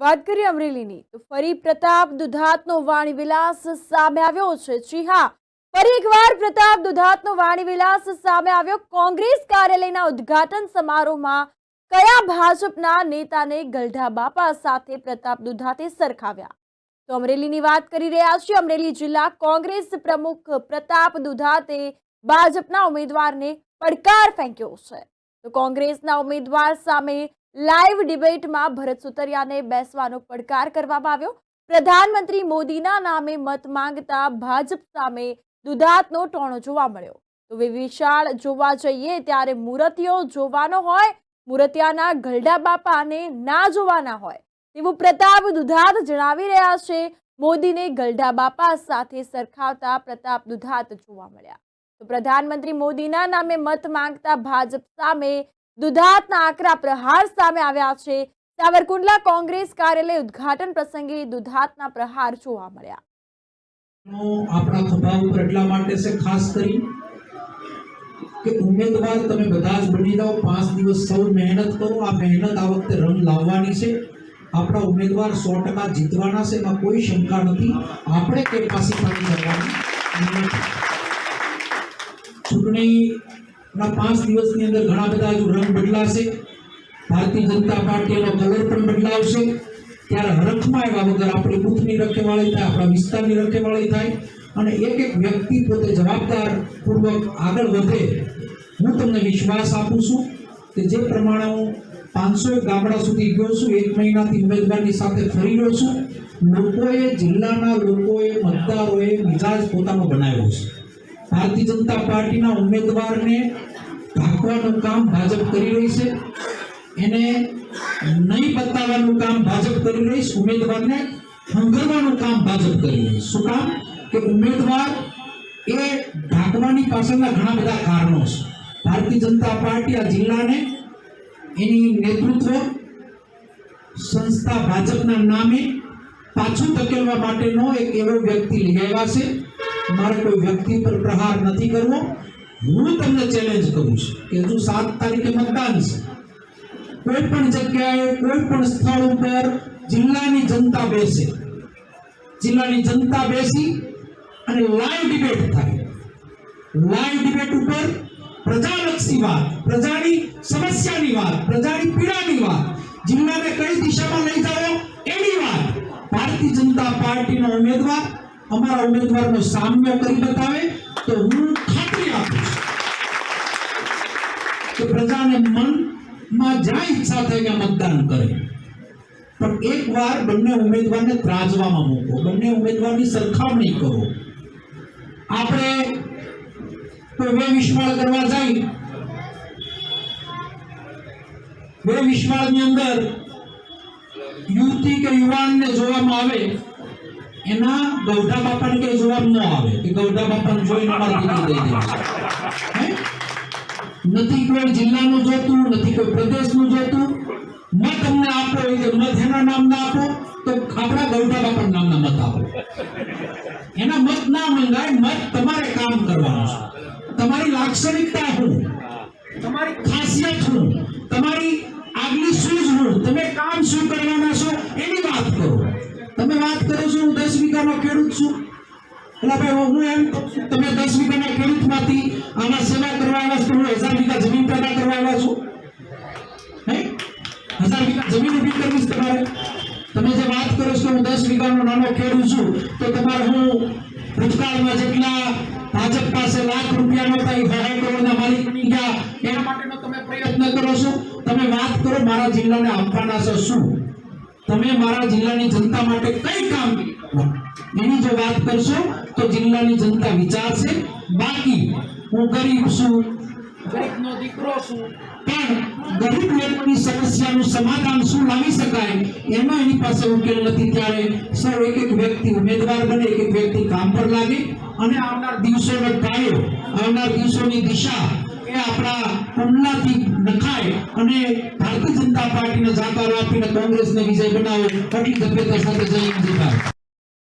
વાત કરીએ અમરેલીની, તો ફરી પ્રતાપ દુધાતનો વાણી વિલાસ સામે આવ્યો છે. જી હા, ફરી એકવાર પ્રતાપ દુધાતનો વાણી વિલાસ સામે આવ્યો. કોંગ્રેસ કાર્યાલયના ઉદ્ઘાટન સમારોહમાં કયા ભાજપના નેતાને ગલઢા બાપા સાથે પ્રતાપ દુધાતે સરખાવ્યા? તો અમરેલીની વાત કરી રહ્યા છીએ. અમરેલી જિલ્લા કોંગ્રેસ પ્રમુખ પ્રતાપ દુધાતે ભાજપના ઉમેદવારને પડકાર ફેંક્યો છે. તો કોંગ્રેસના ઉમેદવાર સામે લાઈવ ડિબેટમાં ભરત સુતરિયાને બેસવાનો પડકાર કરવામાં આવ્યો. પ્રધાનમંત્રી મોદીના નામે મત માંગતા ભાજપ સામે દુધાતનો ટોણો જોવા મળ્યો. તો વિશાળ જોવા જઈએ ત્યારે મૂર્તિઓ જોવાનો હોય, મૂર્તિયાના ગલડા બાપાને ના જોવાના હોય, તેવું પ્રતાપ દુધાત જણાવી રહ્યા છે. મોદીને ગલડા બાપા સાથે સરખાવતા પ્રતાપ દુધાત જોવા મળ્યા. તો પ્રધાનમંત્રી મોદીના નામે મત માંગતા ભાજપ સામે દુધાતના આકરા પ્રહાર સામે આવ્યા છે. સાવરકુંડલા કોંગ્રેસ કાર્યાલય ઉદ્ઘાટન પ્રસંગે દુધાતના પ્રહાર જોવા મળ્યા. આપણા ખભા ઉપર એટલા માટે છે, ખાસ કરી કે ઉમેદવાર તમે બધા જ બની જાઓ, પાંચ દિવસ સૌ મહેનત કરો, આ મહેનત આ વખતે રંગ લાવવાની છે. આપણા ઉમેદવાર સો ટકા જીતવાના છે, એમાં કોઈ શંકા નથી. આપણે કેપાસિટી કરવાની નથી. ચૂંટણીના પાંચ દિવસની અંદર ઘણા બધા હજુ રંગ બદલાશે. ભારતીય જનતા પાર્ટીનો કલર પણ બદલાવશે. ત્યારે હરખમાં આવ્યા વગર આપણી બૂથની રખેવાળી થાય, આપણા વિસ્તારની રખેવાળી થાય અને એક એક વ્યક્તિ પોતે જવાબદાર પૂર્વક આગળ વધે. હું તમને વિશ્વાસ આપું છું કે જે પ્રમાણે હું પાંચસો ગામડા સુધી ગયો છું, એક મહિનાથી ઉમેદવારની સાથે ફરી રહ્યો છું. લોકોએ, જિલ્લાના લોકોએ, મતદારોએ મિજાજ પોતાનો બનાવ્યો છે. ભારતીય જનતા પાર્ટીના ઉમેદવારને ઢાંકવાનું કામ ભાજપ કરી રહી છે. એને નહીં બતાવવાનું કામ ભાજપ કરી રહી છે. ઉમેદવારને હંગરવાનું કામ ભાજપ કરી રહી શું કામ? કે ઉમેદવાર એ ઢાંકવાની પાછળના ઘણા બધા કારણો છે. ભારતીય જનતા પાર્ટી આ જિલ્લાને એની નેતૃત્વ સંસ્થા ભાજપના નામે પાછું ધકેલવા માટેનો એક એવો વ્યક્તિ લઈ આવ્યા છે. મારે કોઈ વ્યક્તિ પર પ્રહાર નથી કરવો, હું તમને ચેલેન્જ કરું છું કે હજુ સાત તારીખે મતદાન છે. કોઈ પણ જગ્યાએ, કોઈ પણ સ્થળ ઉપર જિલ્લાની જનતા બેસે. જિલ્લાની જનતા બેસી અને લાઈવ ડિબેટ થાય. લાઈવ ડિબેટ ઉપર પ્રજાલક્ષી વાત, પ્રજાની સમસ્યાની વાત, પ્રજાની પીડાની વાત, જિલ્લાને કઈ દિશામાં લઈ જાઓ એની વાત. ભારતીય જનતા પાર્ટીનો ઉમેદવાર અમારા ઉમેદવારનો સામનો કરી બતાવે તો હું ખાતરી આપું કે પ્રજાને મનમાં જ્યાં ઈચ્છા થાય મતદાન કરે. પણ એકવાર બંને ઉમેદવારને ત્રાજવામાં મૂકો, બંને ઉમેદવારની સરખામણી કરો. આપણે કોઈ વિશ્વાળ કરવા જાય, બે વિશ્વાળની અંદર યુવતી કે યુવાનને જોવામાં આવે એના ગૌઢા બાપાને કઈ જવાબ ન આવે. કે ગૌઢા બાપાને જોઈને દીકરી દઈ દે. નથી કોઈ જિલ્લાનું જોતું, નથી કોઈ પ્રદેશનું જોતું. મત તમને આપો, એ મત એના નામના આપો, તો આપણા ગૌઢા બાપા નામના મત આપો. એના મત ના મંગાય, મત તમારે કામ કરવાનું છે. તમારી લાક્ષણિકતા દસ ખેડૂત છું. એટલે હું એમ તમે દસ વીઘાના ખેડૂતમાંથી આમાં સેવા કરવા આવ્યા છો હું હજાર વીઘા જમીન પેદા કરવા આવ્યા છું. હજાર વીઘા જમીન ઊભી કરવી તમારે? તમે જે વાત કરો છો હું દસ વીઘાનો નાનો ખેડૂત છું, તો તમારે હું ભૂતકાળમાં જેટલા ભાજપ પાસે લાખ રૂપિયાનો થાય સહાય કરોડના માલિક બની ગયા, એના માટેનો તમે પ્રયત્ન કરો છો? તમે વાત કરો, મારા જિલ્લાને આપવાના છો શું? તમે મારા જિલ્લાની જનતા માટે કઈ કામગીરી કરો? એની જો વાત કરશો તો જિલ્લાની જનતા વિચારશે બાકી હું ગરીબ છું. ગરીબનો દીકરો છું. પણ ગરીબ લોકોની સમસ્યાનું સમાધાન શું લાવી શકાય? એનો એની પાસે ઉકેલ નથી ત્યારે સૌ એક એક વ્યક્તિ ઉમેદવાર બને એક એક વ્યક્તિ કામ પર લાગે. અને આવનાર દિવસોનો પાયો આવનાર દિવસોની દિશા એ આપણા કુંડલાથી નખાય અને ભારતીય જનતા પાર્ટીને જાકારો આપીને કોંગ્રેસને વિજય બનાવે એટલી સભ્યતા સાથે જય ભારત.